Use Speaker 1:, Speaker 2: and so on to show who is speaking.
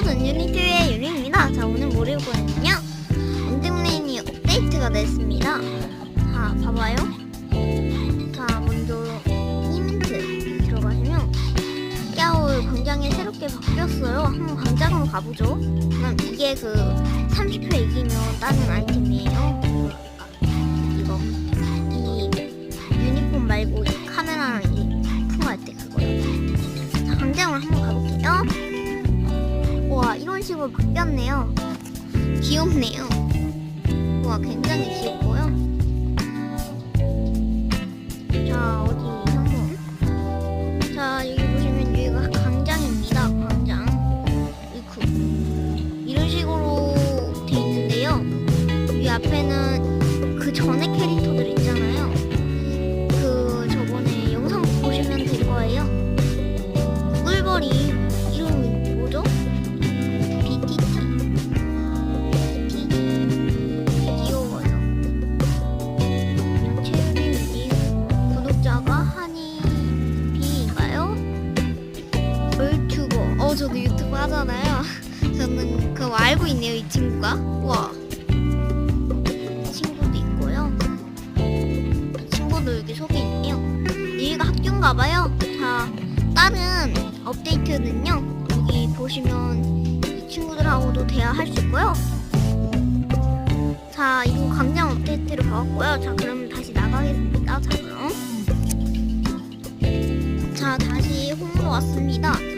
Speaker 1: 저는 유니티의 유리입니다. 자 오늘 뭘 해보는요? 엔딩레인이 업데이트가 됐습니다. 자 봐봐요. 자 먼저 이벤트 들어가시면 깨울 광장이 새롭게 바뀌었어요. 한번 광장으로 가보죠. 그럼 이게 그 30회 이기면 따는 아이템이 이런 식으로 바뀌었네요. 귀엽네요. 와 굉장히 귀엽고요. 자 어디 한번 자 여기 보시면 여기가 광장입니다. 광장 이런 식으로 돼 있는데요. 이 앞에는 그 전에 그거 알고 있네요 이 친구가. 와 친구도 있고요. 친구도 여기 속에 있네요. 여기가 학교인가 봐요. 자 다른 업데이트는요 여기 보시면 이 친구들하고도 대화할 수 있고요. 자, 이거 광장 업데이트를 받았고요. 자, 그럼 다시 나가겠습니다. 자, 그럼. 자, 다시 홈으로 왔습니다.